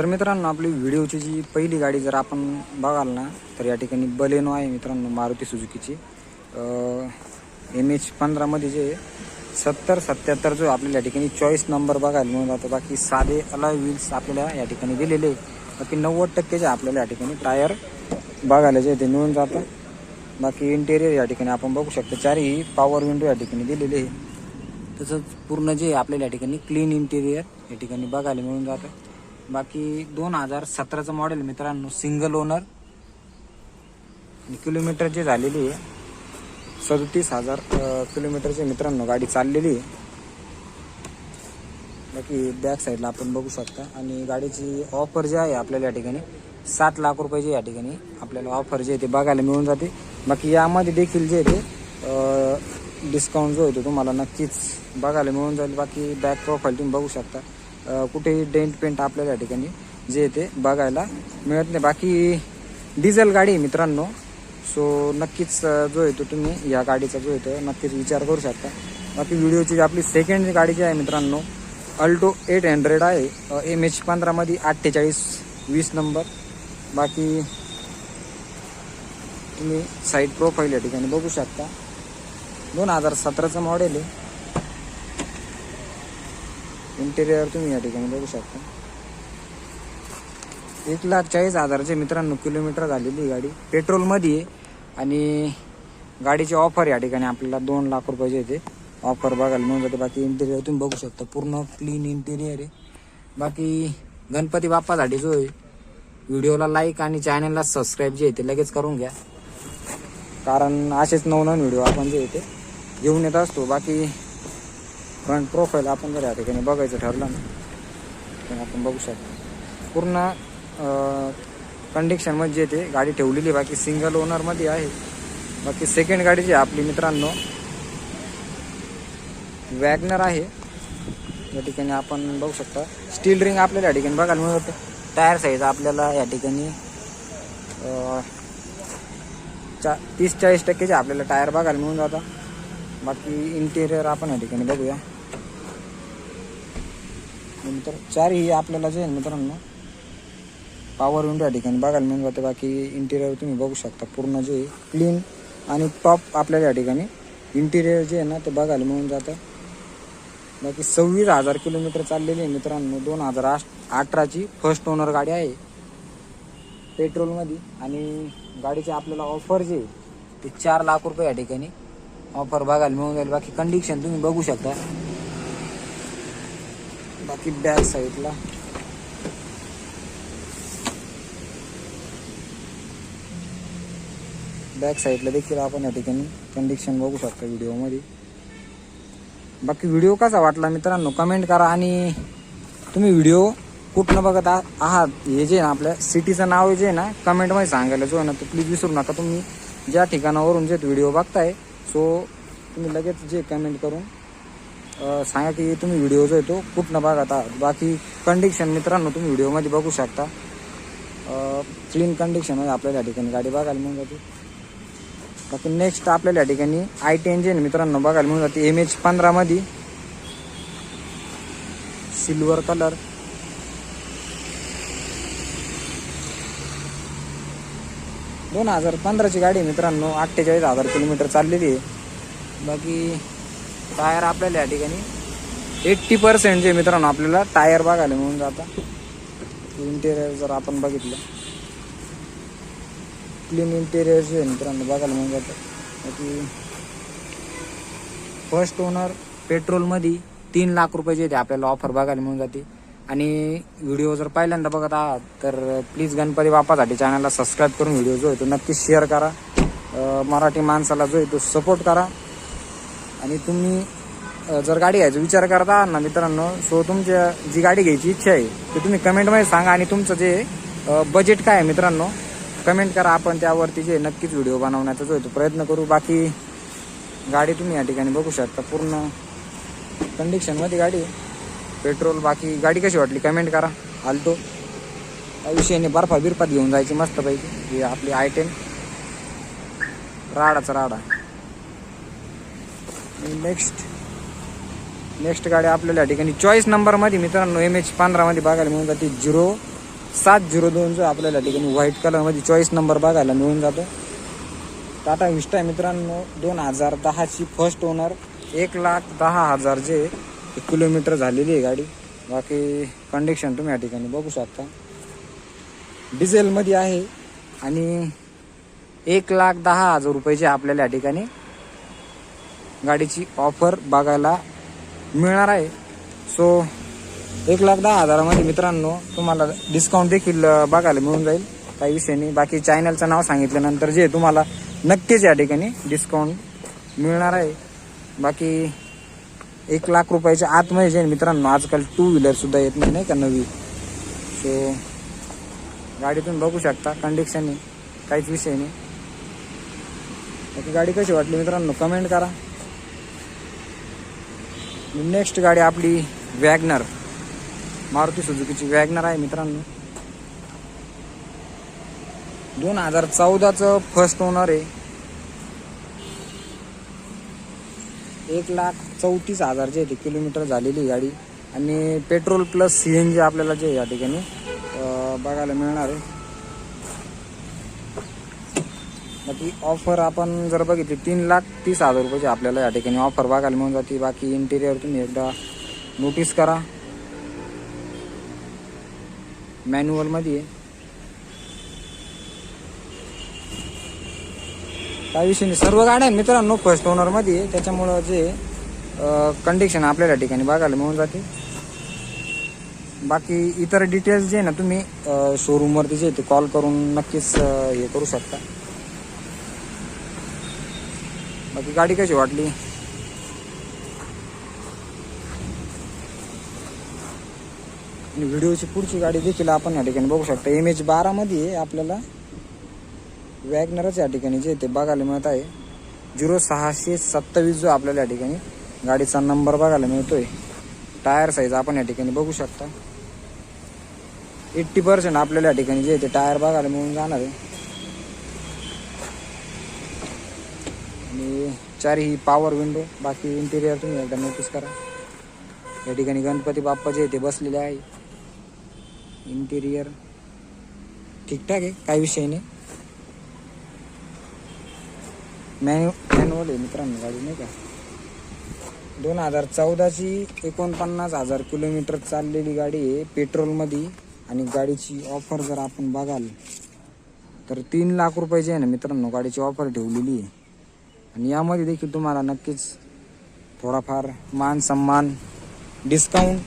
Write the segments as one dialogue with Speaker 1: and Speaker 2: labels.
Speaker 1: तर मित्रांनो आपली व्हिडिओची जी पहिली गाडी जर आपण बघाल ना तर या ठिकाणी बलेनो आहे मित्रांनो मारुती सुजुकीची. एम एच पंधरामध्ये जे सत्तर सत्याहत्तर जो आपल्याला या ठिकाणी चॉईस नंबर बघायला मिळून जातो. बाकी साधे अलाय व्हील्स आपल्याला या ठिकाणी दिलेले आहे. बाकी नव्वद टक्केचे आपल्याला या ठिकाणी टायर बघायला जे ते मिळून जातं. बाकी इंटेरियर या ठिकाणी आपण बघू शकतो. चारही पॉवर विंडो या ठिकाणी दिलेले आहे तसंच पूर्ण जे आपल्याला या ठिकाणी क्लीन इंटेरियर या ठिकाणी बघायला मिळून जातं. बाकी दोन हजार सतराचं मॉडेल मित्रांनो सिंगल ओनर किलोमीटर जे झालेली आहे. सदतीस हजार किलोमीटरची किलोमीटरचे मित्रांनो गाडी चाललेली आहे. बाकी बॅक साईडला आपण बघू शकता. आणि गाडीची ऑफर जी आहे आपल्याला या ठिकाणी सात लाख रुपयाची या ठिकाणी आपल्याला ऑफर जे आहे ते बघायला मिळून जाते. बाकी यामध्ये देखील जे आहे ते डिस्काउंट जो आहे तो तुम्हाला नक्कीच बघायला मिळून जाईल. बाकी बॅक प्रोफाईल तुम्ही बघू शकता. कुठेही डेंट पेंट आपल्याला या ठिकाणी जे येते ते बघायला मिळत नाही. बाकी डिझेल गाडी आहे मित्रांनो. सो नक्कीच जो आहे तो तुम्ही या गाडीचा जो आहे तो नक्कीच विचार करू शकता. बाकी व्हिडिओची जी आपली सेकंड गाडी जी आहे मित्रांनो अल्टो एट हंड्रेड आहे. एम एच पंधरामध्ये अठ्ठेचाळीस वीस नंबर. बाकी तुम्ही साईड प्रोफाईल या ठिकाणी बघू शकता. दोन हजार सतराचं मॉडेल आहे. इंटेरियर तुम्ही या ठिकाणी बघू शकता. एक लाख चाळीस हजारचे मित्रांनो किलोमीटर झालेली गाडी. पेट्रोलमध्ये आहे. आणि गाडीची ऑफर या ठिकाणी आपल्याला दोन लाख रुपयाचे येते. ऑफर बघायला मिळून जाते. बाकी इंटेरियर तुम्ही बघू शकता. पूर्ण क्लीन इंटेरियर आहे. बाकी गणपती बाप्पासाठी जो आहे व्हिडिओला लाईक आणि चॅनलला सबस्क्राईब जे आहे ते लगेच करून घ्या. कारण असेच नवनवीन व्हिडिओ आपण जे येते घेऊन येत असतो. बाकी फ्रंट प्रोफाईल आपण जर या ठिकाणी बघायचं ठरलं ना आपण बघू शकतो. पूर्ण कंडिशनमध्ये म्हणजे ते गाडी ठेवलेली बाकी सिंगल ओनरमध्ये आहे. बाकी सेकंड गाडी जी आहे आपली मित्रांनो. वॅगनर आहे. या ठिकाणी आपण बघू शकता. स्टील रिंग आपल्याला या ठिकाणी बघायला मिळत. टायर साईज आपल्याला या ठिकाणी चा तीस चाळीस टक्केचे आपल्याला टायर बघायला मिळून जातात बाकी इंटेरियर आपण या ठिकाणी बघूया. नंतर चारही आपल्याला जे आहे मित्रांनो पॉवर विंडो या ठिकाणी बघायला मिळून जाते. बाकी इंटेरियर तुम्ही बघू शकता. पूर्ण जे क्लीन आणि टॉप आपल्याला या ठिकाणी इंटेरियर जे आहे ना ते बघायला मिळून जातं. बाकी सव्वीस हजार किलोमीटर चाललेली आहे मित्रांनो. दोन हजार आठ अठराची फर्स्ट ओनर गाडी आहे. पेट्रोलमध्ये आणि गाडीचे आपल्याला ऑफर जे ते चार लाख रुपये या ठिकाणी ऑफर बघायला मिळून जाईल. बाकी कंडिशन तुम्ही बघू शकता. बाकी बॅक साईडला. बॅक साईडला देखील आपण या ठिकाणी कंडिक्शन बघू शकता व्हिडिओमध्ये. बाकी व्हिडिओ कसा वाटला मित्रांनो कमेंट करा आणि तुम्ही व्हिडिओ कुठनं बघत आहात हे जे आहे ना आपल्या सिटीचं नाव जे आहे ना कमेंटमध्ये सांगायला जो आहे ना तो प्लीज विसरू नका. तुम्ही ज्या ठिकाणावरून जे व्हिडिओ बघताय सो तुम्ही लगेच जे कमेंट करून सांगा की तुम्ही व्हिडिओ जो आहे तो कुठनं बघता बाकी कंडिशन मित्रांनो तुम्ही व्हिडिओमध्ये बघू शकता. क्लीन कंडिशनमध्ये आपल्याला या ठिकाणी. गाडी बघायला मिळून जाते. बाकी नेक्स्ट आपल्याला या ठिकाणी आय टी इंजिन मित्रांनो बघायला मिळून जाते. एम एच पंधरामध्ये सिल्वर कलर दोन हजार पंधराची गाडी मित्रांनो. अठ्ठेचाळीस हजार किलोमीटर चाललेली आहे. बाकी टायर आपल्याला या ठिकाणी एट्टी पर्सेंट जे मित्रांनो आपल्याला टायर बघायला मिळून जातं. इंटेरियर जर आपण बघितलं. क्लीन इंटेरियर जे आहे मित्रांनो बघायला मिळून जातं. की फर्स्ट ओनर पेट्रोलमध्ये तीन लाख रुपये जे ते आपल्याला ऑफर बघायला मिळून जाते. आणि व्हिडिओ जर पहिल्यांदा बघत आहात तर प्लीज गणपती बापासाठी चॅनलला सबस्क्राईब करून व्हिडिओ जो आहे तो नक्कीच शेअर करा. मराठी माणसाला जो आहे तो सपोर्ट करा. आणि तुम्ही जर गाडी घ्यायचा विचार करता ना मित्रांनो सो तुमच्या जी गाडी घ्यायची इच्छा आहे ते तुम्ही कमेंटमध्ये सांगा आणि तुमचं जे बजेट काय आहे मित्रांनो कमेंट करा. आपण त्यावरती जे नक्कीच व्हिडिओ बनवण्याचा जो आहे तो प्रयत्न करू. बाकी गाडी तुम्ही या ठिकाणी बघू शकता. पूर्ण कंडिशनमध्ये गाडी पेट्रोल बाकी गाडी कशी वाटली? कमेंट करा. आलतो त्या विषयाने बर्फा बिरफात घेऊन जायची मस्तपैकी. ही आपली आयटेम राडाचा राडा. नेक्स्ट नेक्स्ट गाडी आपल्याला या ठिकाणी चॉईस नंबरमध्ये मित्रांनो एम एच पंधरामध्ये बघायला मिळून जाते झिरो सात झिरो दोन जो आपल्याला या ठिकाणी व्हाईट कलरमध्ये चॉईस नंबर बघायला मिळून जातो. टाटा विस्टा मित्रांनो दोन हजार दहाची फर्स्ट ओनर एक लाख दहा हजार जे किलोमीटर झालेली आहे गाडी. बाकी कंडिक्शन तुम्ही या ठिकाणी बघू शकता. डिझेलमध्ये आहे आणि एक लाख दहा हजार रुपयाची आपल्याला या ठिकाणी गाडीची ऑफर बघायला मिळणार आहे. सो एक लाख दहा हजारामध्ये मित्रांनो तुम्हाला डिस्काउंट देखील बघायला मिळून जाईल. काही विषय नाही. बाकी चॅनलचं नाव सांगितल्यानंतर जे तुम्हाला नक्कीच या ठिकाणी डिस्काउंट मिळणार आहे. बाकी एक लाख रुपयाच्या आतमध्ये जे मित्रांनो आजकाल टू व्हीलर सुद्धा येत नाही नाही का नवी? सो गाडी तुम्ही बघू शकता. कंडिक्शन आहे काहीच विषय नाही. बाकी गाडी कशी वाटली मित्रांनो? कमेंट करा. नेक्स्ट गाडी आपली वॅगनर मारुती सुजुकीची वॅगनर आहे मित्रांनो. दोन हजार चौदाचं फर्स्ट ओनर आहे. एक लाख चौतीस हजार जे आहे ते किलोमीटर झालेली गाडी. आणि petrol plus C N G आपल्याला जे या ठिकाणी बघायला मिळणार आहे. बाकी ऑफर आपण जर बघितली तीन लाख तीस हजार रुपयाची आपल्याला या ठिकाणी ऑफर बघायला मिळून जाते. बाकी इंटेरियर तुम्ही एकदा नोटीस करा. मॅन्युअलमध्ये आहे काही विषय नाही. सर्व गाड्या मित्रांनो फर्स्ट ओनरमध्ये आहे त्याच्यामुळं जे कंडिशन आपल्याला या ठिकाणी बघायला मिळून जाते. बाकी इतर डिटेल्स जे आहे ना तुम्ही शोरूमवरती जे ते कॉल करून नक्कीच हे करू शकता. बाकी गाडी कशी वाटली? आणि व्हिडिओची पुढची गाडी देखील आपण या ठिकाणी बघू शकता. एम एच बारामध्ये आहे आपल्याला वॅगनरच या ठिकाणी जे ते बघायला मिळत आहे. झिरो सहाशे सत्तावीस जो आपल्याला या ठिकाणी गाडीचा नंबर बघायला मिळतोय. टायर साईज आपण या ठिकाणी बघू शकता. एट्टी पर्सेंट आपल्याला या ठिकाणी जे ते टायर बघायला मिळून जाणार आहे. आणि चारही पॉवर विंडो बाकी इंटिरियर तुम्ही एकदा नोटीस करा. या ठिकाणी गणपती बाप्पा जे ते बसलेले आहे. इंटिरियर ठीकठाक आहे काही विषय नाही. मॅन्यु मॅन्युअल आहे मित्रांनो गाडी नाही का? दोन हजार चौदाची एकोणपन्नास हजार किलोमीटर चाललेली गाडी आहे पेट्रोलमध्ये. आणि गाडीची ऑफर जर आपण बघाल तर तीन लाख रुपये जे आहे ना मित्रांनो गाडीची ऑफर ठेवलेली आहे. आणि यामध्ये देखील तुम्हाला नक्कीच थोडाफार मान सन्मान डिस्काउंट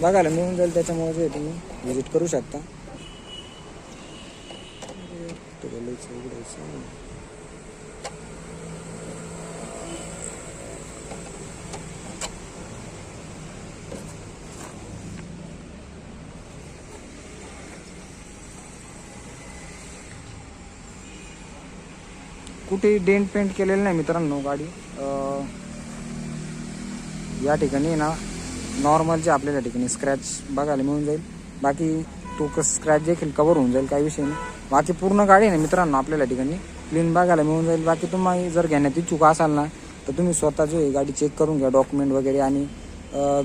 Speaker 1: बघायला मिळून जाईल त्याच्यामुळे जे तुम्ही व्हिजिट करू शकता. कुठे डेंट पेंट केलेलं नाही मित्रांनो गाडी. या ठिकाणी ना नॉर्मल जे आपल्याला ठिकाणी स्क्रॅच बघायला मिळून जाईल. बाकी तो स्क्रॅच देखील कवर होऊन जाईल काही विषय नाही. बाकी पूर्ण गाडी आहे ना मित्रांनो आपल्याला ठिकाणी क्लीन बघायला मिळून जाईल. बाकी तुम्हाला जर घेण्यात इच्छुक असाल ना तर तुम्ही स्वतः जो आहे गाडी चेक करून घ्या डॉक्युमेंट वगैरे आणि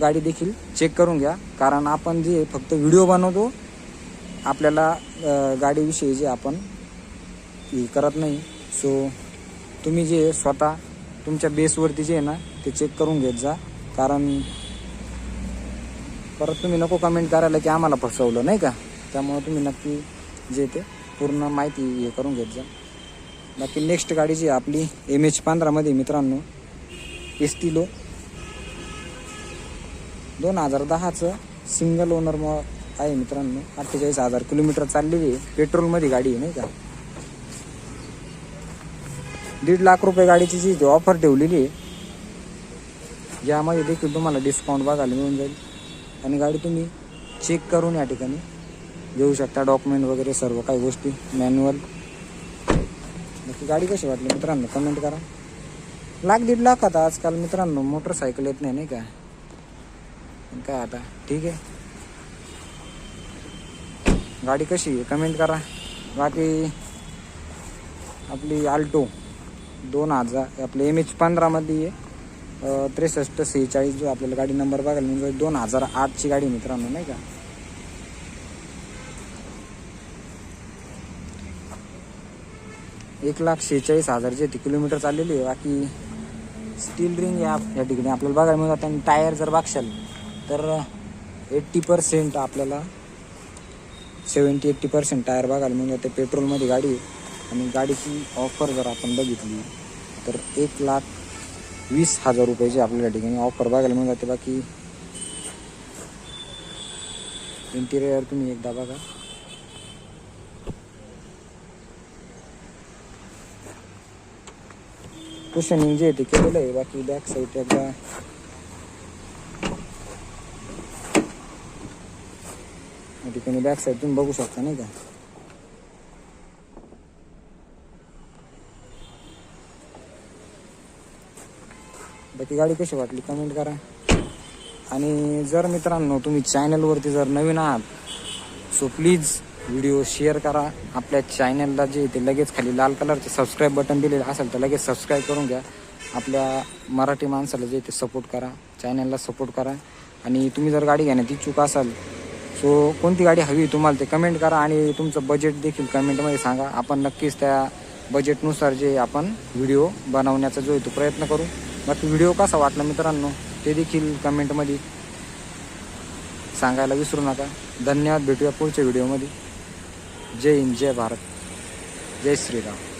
Speaker 1: गाडी देखील चेक करून घ्या. कारण आपण जे फक्त व्हिडिओ बनवतो आपल्याला गाडीविषयी जे आपण हे करत नाही. सो तुम्ही जे स्वतः तुमच्या बेसवरती जे आहे ना ते चेक करून घेत जा. कारण परत तुम्ही नको कमेंट करायला की आम्हाला फसवलं नाही का? त्यामुळं तुम्ही नक्की जे ते पूर्ण माहिती हे करून घेत जा. बाकी नेक्स्ट गाडी जी आपली एम एच पंधरामध्ये मित्रांनो एस टी लो दोन हजार दहाचं सिंगल ओनर मग आहे मित्रांनो. अठ्ठेचाळीस हजार किलोमीटर चाललेली आहे. पेट्रोलमध्ये गाडी आहे नाही का? दीड लाख रुपये गाडीची जी ऑफर ठेवलेली आहे यामध्ये देखील तुम्हाला डिस्काउंट बघायला मिळून जाईल. आणि गाडी तुम्ही चेक करून या ठिकाणी घेऊ शकता डॉक्युमेंट वगैरे सर्व काही गोष्टी मॅन्युअल बाकी गाडी कशी वाटली मित्रांनो? कमेंट करा. लाख दीड लाख आता आजकाल मित्रांनो मोटरसायकल येत नाही नाही का? काय आता? ठीक आहे. गाडी कशी आहे? कमेंट करा. बाकी आपली आल्टो दोन हजार. आपलं एम एच पंधरामध्ये आहे. त्रेसष्ट सेहेचाळीस जो आपल्याला गाडी नंबर बघायला म्हणजे दोन हजार आठची गाडी मित्रांनो नाही का? एक लाख सेहेचाळीस हजारची ती किलोमीटर चाललेली आहे. बाकी स्टील रिंग या या ठिकाणी आपल्याला बघायला मिळतात. आणि टायर जर बघशाल तर एट्टी पर्सेंट आपल्याला सेवन्टी एट्टी पर्सेंट टायर बघायला मिळून जाते पेट्रोलमध्ये गाडी आणि गाडीची ऑफर जर आपण बघितली तर एक लाख वीस हजार रुपयाची आपल्याला ठिकाणी ऑफर बघायला मिळून जाते. बाकी इंटिरियर तुम्ही एकदा बघा. कुशनिंग जे आहे ते केलेलं आहे. बाकी बॅक साईड एकदा ठिकाणी बॅक साईड तुम्ही बघू शकता नाही का? बाकी गाडी कशी वाटली? कमेंट करा. आणि जर मित्रांनो तुम्ही चॅनलवरती जर नवीन आहात सो प्लीज व्हिडिओ शेअर करा. आपल्या चॅनलला जे ते लगेच खाली लाल कलरचे सबस्क्राईब बटन दिलेलं असेल तर लगेच सबस्क्राईब करून घ्या. आपल्या मराठी माणसाला जे ते सपोर्ट करा. चॅनलला सपोर्ट करा. आणि तुम्ही जर गाडी घेण्यात इच्छुक असाल सो कोणती गाडी हवी तुम्हाला ते कमेंट करा आणि तुमचं बजेट देखील कमेंटमध्ये सांगा. आपण नक्कीच त्या बजेटनुसार जे आपण व्हिडिओ बनवण्याचा जो आहे तो प्रयत्न करू. बाकी व्हिडिओ कसा वाटला मित्रांनो ते देखील कमेंटमध्ये सांगायला विसरू नका. धन्यवाद भेटूया पुढच्या व्हिडिओमध्ये जय हिंद जय भारत. जय श्रीराम.